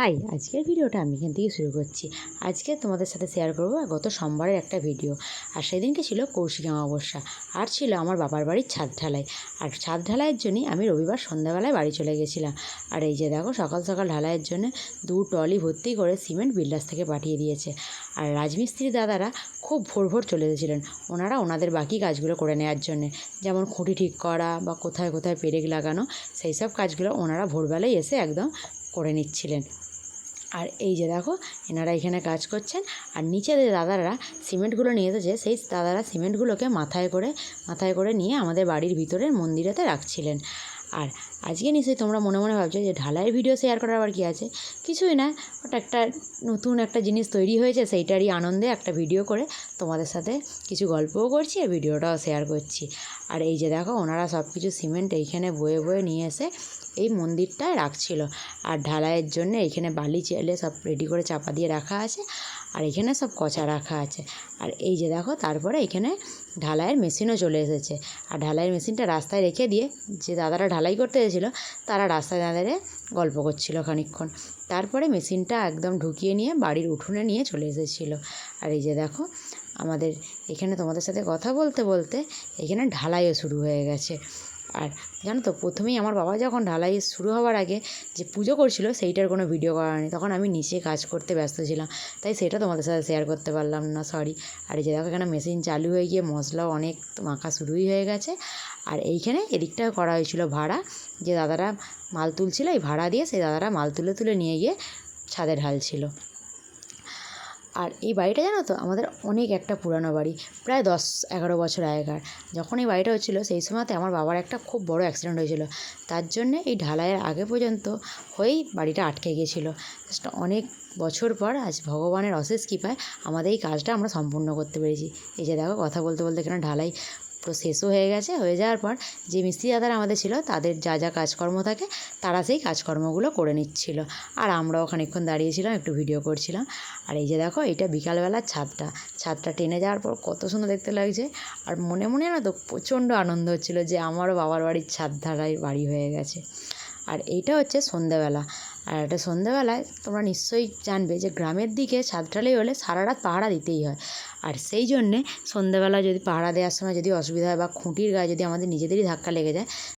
High, আজকের ভিডিওটা আমি এখান থেকে শুরু করছি। আজকে তোমাদের সাথে শেয়ার করব গত সোমবারের একটা ভিডিও আর সেদিনকে ছিল কৌশিক অমাবস্যা। আর ছিল আমার বাবার বাড়ির ছাদ ঢালাই। আর ছাদ ঢালাইয়ের জন্যই আমি রবিবার সন্ধ্যাবেলায় বাড়ি চলে গেছিলাম। আর এই যে দেখো, সকাল সকাল ঢালাইয়ের জন্য দু ট্রলি ভর্তি করে সিমেন্ট বিল্ডার্স থেকে পাঠিয়ে দিয়েছে। আর রাজমিস্ত্রি দাদারা খুব ভোর ভোর চলে এসেছিলেন। ওনারা ওনাদের বাকি কাজগুলো করে নেওয়ার জন্যে। যেমন খুঁটি ঠিক করা বা কোথায় কোথায় পেরেক লাগানো, সেই সব কাজগুলো ওনারা ভোরবেলায় এসে একদম করে নিচ্ছিলেন। আর এই যে দেখো, এনারা এখানে কাজ করছেন। আর নিচে যে দাদারা সিমেন্টগুলো নিয়ে এসেছে, সেই দাদারা সিমেন্টগুলোকে মাথায় করে মাথায় করে নিয়ে আমাদের বাড়ির ভিতরের মন্দিরেতে রাখছিলেন। আর আজকে নিশ্চয়ই তোমরা মনে মনে ভাবছ যে ঢালাইয়ের ভিডিও শেয়ার করার আবার কী আছে? কিছুই না ওটা একটা নতুন একটা জিনিস তৈরি হয়েছে, সেইটারই আনন্দে একটা ভিডিও করে তোমাদের সাথে কিছু গল্পও করছি আর ভিডিওটাও শেয়ার করছি। আর এই যে দেখো, ওনারা সব কিছু সিমেন্ট এইখানে বয়ে বয়ে নিয়ে এসে এই মন্দিরটায় রাখছিল। আর ঢালাইয়ের জন্য এইখানে বালি চেলে সব রেডি করে চাপা দিয়ে রাখা আছে, আর এখানে সব কচা রাখা আছে। আর এই যে দেখো, তারপরে এখানে ঢালাইয়ের মেশিনও চলে এসেছে। আর ঢালাইয়ের মেশিনটা রাস্তায় রেখে দিয়ে যে দাদারা ঢালাই করতে এসেছিল, তারা রাস্তায় দাঁড়িয়ে গল্প করছিল খানিকক্ষণ। তারপরে মেশিনটা একদম ঢুকিয়ে নিয়ে বাড়ির উঠোনে নিয়ে চলে এসেছিল। আর এই যে দেখো, আমাদের এখানে তোমাদের সাথে কথা বলতে বলতে এখানে ঢালাইও শুরু হয়ে গেছে। আর জানো তো, প্রথমেই আমার বাবা যখন ঢালাই শুরু হওয়ার আগে যে পুজো করছিল, সেইটার কোনো ভিডিও করা নেই তখন আমি নিচে কাজ করতে ব্যস্ত ছিলাম। তাই সেটা তোমাদের সাথে শেয়ার করতে পারলাম না সরি আর এই যে দেখো, এখানে মেশিন চালু হয়ে গিয়ে মশলাও অনেক মাখা শুরুই হয়ে গেছে। আর এইখানে এদিকটা করা হয়েছিল ভাড়া। যে দাদারা মাল তুলছিল, এই ভাড়া দিয়ে সেই দাদারা মাল তুলে তুলে নিয়ে গিয়ে ছাদে ঢালছিল। আর এই বাড়িটা জানো তো, আমাদের অনেক একটা পুরানো বাড়ি, প্রায় দশ এগারো বছর আগেকার। যখন এই বাড়িটা হচ্ছিল, সেই সময়তে আমার বাবার একটা খুব বড় অ্যাক্সিডেন্ট হয়েছিল। তার জন্যে এই ঢালাইয়ের আগে পর্যন্ত হয়েই বাড়িটা আটকে গিয়েছিল। অনেক বছর পর আজ ভগবানের অশেষ কৃপায় আমাদের এই কাজটা আমরা সম্পূর্ণ করতে পেরেছি। এই যে দেখো, কথা বলতে বলতে এখানে ঢালাই পুরো শেষও হয়ে গেছে, হয়ে যাওয়ার পর যে মিস্ত্রি দাদারা আমাদের ছিল, তাদের যা যা কাজকর্ম থাকে, তারা সেই কাজকর্মগুলো করে নিচ্ছিল। আর আমরাও ওখানেক্ষণ দাঁড়িয়েছিলাম, একটু ভিডিও করছিলাম। আর এই যে দেখো এটা বিকালবেলার ছাদটা। ছাদটা টেনে যাওয়ার পর কত সুন্দর দেখতে লাগছে। আর মনে মনে না তো প্রচণ্ড আনন্দ হচ্ছিল যে আমারও বাবার বাড়ির ছাদ ধারায় বাড়ি হয়ে গেছে। আর এইটা হচ্ছে সন্ধ্যাবেলা আর এটা সন্ধ্যাবেলায় তোমরা নিশ্চয়ই জানবে যে গ্রামের দিকে সাতটালেই হলে সারা রাত পাহারা দিতেই হয়। আর সেই জন্যে সন্ধ্যাবেলা যদি পাহারা দেওয়ার সময় যদি অসুবিধা হয় বা খুঁটির গায়ে যদি আমাদের নিজেদেরই ধাক্কা লেগে যায়